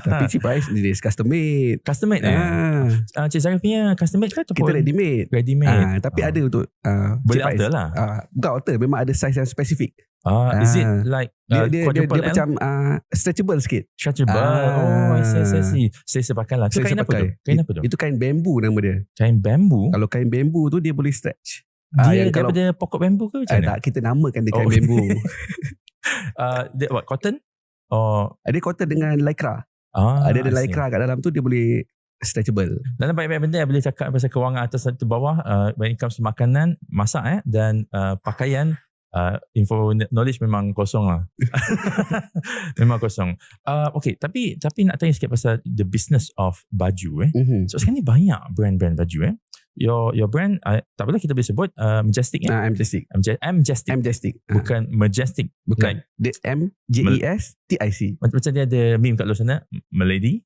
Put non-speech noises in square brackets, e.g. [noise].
Tapi cheap price jenis custom made. custom made eh. Ah, Uh, Cik Zarif punya custom made ke ataupun kita ready made. ready made? Ah, tapi Ah. ada untuk uh, Boleh alter lah. Ah, bukan alter, memang ada size yang spesifik. Ah, is it like Dia uh, dia, dia, dia L? macam uh, stretchable sikit. stretchable. Ah. Oh, I see, I see. Saya sepakai lah. Itu Saya kain apa tu? Kain apa tu? Itu kain bambu nama dia. Kain bambu. Kalau kain bambu tu dia boleh stretch. Dia yang kalau- daripada pokok bambu ke macam mana? tak kita namakan dia kain Oh. bambu. Uh, [laughs] dia what cotton? Oh, Ada cotton dengan lycra. Ah, ada ada lycra kat dalam tu dia boleh stretchable. Dalam banyak-banyak benda yang boleh cakap pasal kewangan atas dan bawah uh, when it comes to makanan, masak eh dan uh, pakaian uh, info knowledge memang kosong lah. [laughs] [laughs] memang kosong. Uh, okay, tapi tapi nak tanya sikit pasal the business of baju eh. Mm-hmm. So sekarang ni banyak brand-brand baju eh. Your your brand uh, tak apalah kita boleh sebut uh, Majestic eh. I'm Majestic. Majestic. Majestic. I'm Majestic. Ah, Bukan Majestic. bukan. Like, Dia M J E S T I C. macam macam dia ada meme kat luar sana, Melody.